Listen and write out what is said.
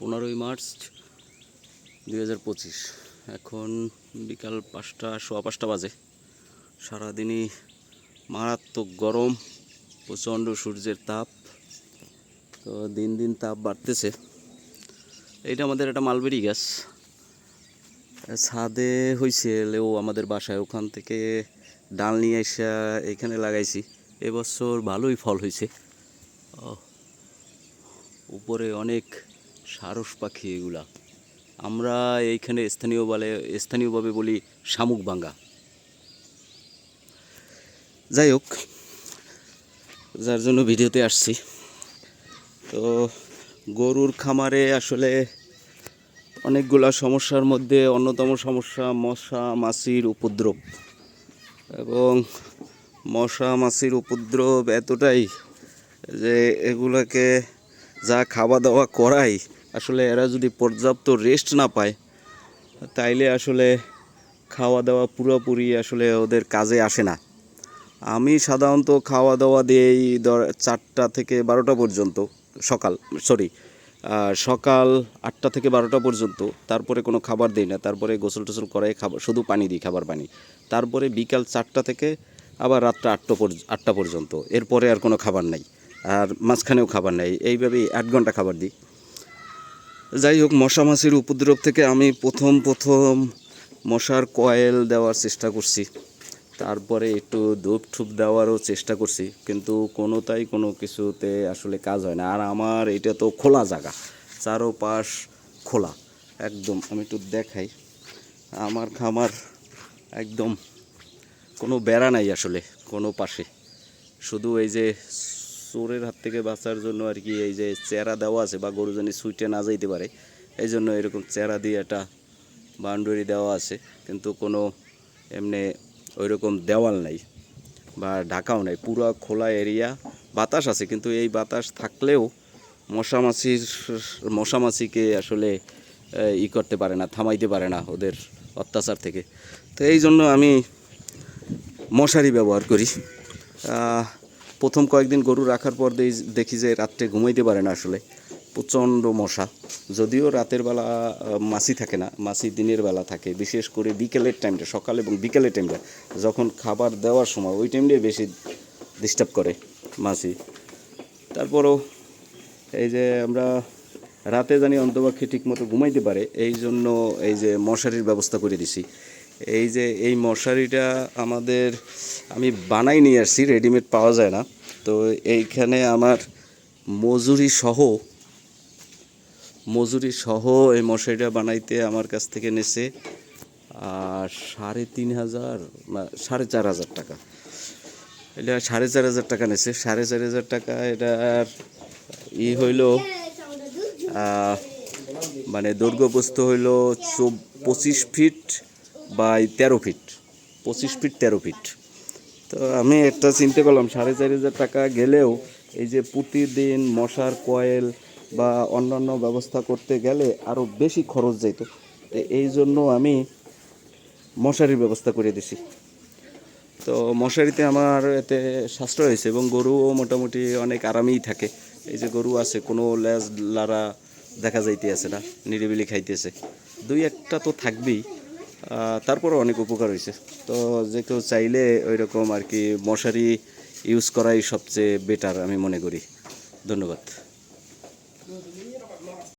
পনেরোই মার্চ দুই হাজার পঁচিশ। এখন বিকাল পাঁচটা, সোয়া পাঁচটা বাজে। সারাদিনই মারাত্মক গরম, প্রচণ্ড সূর্যের তাপ। তো দিন দিন তাপ বাড়তেছে। এইটা আমাদের একটা মালবেরি গাছ। ছাদে হয়েছে এলেও আমাদের বাসায়। ওখান থেকে ডাল নিয়ে এসে এখানে লাগাইছি। এবছর ভালোই ফল হয়েছে উপরে অনেক সারস পাখি এগুলা। আমরা এইখানে স্থানীয় বলে, স্থানীয়ভাবে বলি শামুক ভাঙ্গা। যাই হোক, যার জন্য ভিডিওতে আসছি। তো গরুর খামারে আসলে অনেকগুলা সমস্যার মধ্যে অন্যতম সমস্যা মশা, মাছির উপদ্রব। এবং মশা, মাছির উপদ্রব এতটাই যে এগুলোকে যা খাওয়া দাওয়া করাই আসলে এরা যদি পর্যাপ্ত রেস্ট না পায়, তাইলে আসলে খাওয়া দাওয়া পুরোপুরি আসলে ওদের কাজে আসে না। আমি সাধারণত খাওয়া দাওয়া দিয়েই চারটা থেকে বারোটা পর্যন্ত সকাল সরি সকাল আটটা থেকে বারোটা পর্যন্ত, তারপরে কোনো খাবার দিই না, তারপরে গোসল টোসল করাই খাবার শুধু পানি দিই, খাবার পানি। তারপরে বিকাল চারটা থেকে আবার রাতটা আটটা আটটা পর্যন্ত, এরপরে আর কোনো খাবার নাই, আর মাঝখানেও খাবার নাই, এইভাবেই আট ঘণ্টা খাবার দিই। যাই হোক, মশা মাছির উপদ্রব থেকে আমি প্রথম প্রথম মশার কয়েল দেওয়ার চেষ্টা করছি। তারপরে একটু ধূপ ঠুপ দেওয়ারও চেষ্টা করছি, কিন্তু কোনোটাই কোনো কিছুতে আসলে কাজ হয় না। আর আমার এটা তো খোলা জায়গা, চারোপাশ খোলা। একদম, আমি একটু দেখাই। আমার খামার একদম কোনো বেড়া নাই আসলে কোনো পাশে। শুধু এই যে চোরের হাত থেকে বাঁচার জন্য আর কি এই যে চেরা দেওয়া আছে বা গরু জানি সুইটে না যাইতে পারে, এই জন্য এরকম চেরা দিয়ে একটা বাউন্ডারি দেওয়া আছে। কিন্তু কোনো এমনি ওই রকম দেওয়াল নাই বা ঢাকাও নাই, পুরো খোলা এরিয়া, বাতাস আছে। কিন্তু এই বাতাস থাকলেও মশামাছির, মশামাছিকে আসলে ই করতে পারে না, থামাইতে পারে না ওদের অত্যাচার থেকে। তো এই জন্য আমি মশারি ব্যবহার করি। প্রথম কয়েকদিন গরু রাখার পর দেখি যে রাত্রে ঘুমাইতে পারে না আসলে। প্রচণ্ড মশা। যদিও রাতের বেলা মাছি থাকে না, মাছি দিনের বেলা থাকে। বিশেষ করে বিকেলের টাইমটা, সকাল এবং বিকেলের টাইমটা, যখন খাবার দেওয়ার সময় ওই টাইমটাই বেশি ডিস্টার্ব করে মাছি। তারপরও এই যে আমরা রাতে জানি অন্তপাক্ষে ঠিক মতো ঘুমাইতে পারে, এই জন্য এই যে মশারির ব্যবস্থা করে দিছি। এই যে এই মশারিটা আমাদের আমি বানাই নিয়ে আসছি রেডিমেড পাওয়া যায় না। তো এইখানে আমার মজুরি সহ মজুরি সহ এই মশারিটা বানাইতে আমার কাছ থেকে নেছে সাড়ে তিন হাজার সাড়ে চার হাজার টাকা। এটা সাড়ে চার হাজার টাকা নেছে। সাড়ে চার হাজার টাকা এটার ই হইল মানে দৈর্ঘ্যপ্রস্থ হইল পঁচিশ ফিট বাই তেরো ফিট পঁচিশ ফিট তেরো ফিট তো আমি একটা চিন্তা করলাম সাড়ে চার হাজার টাকা গেলেও এই যে প্রতিদিন মশার কয়েল বা অন্যান্য ব্যবস্থা করতে গেলে আরও বেশি খরচ যেত তো এই জন্য আমি মশারির ব্যবস্থা করে দিছি। তো মশারিতে আমার এতে সাশ্রয় হয়েছে এবং গরুও মোটামুটি অনেক আরামেই থাকে। এই যে গরু আছে, কোনো লেজ লারা দেখা যাইতে আছে না, নিরিবিলি খাইতেছে। দুই একটা তো থাকবেই। তারপরও অনেক উপকার হয়েছে। তো যে কেউ চাইলে ওই রকম আর কি মশারি ইউজ করাই সবচেয়ে বেটার আমি মনে করি। ধন্যবাদ।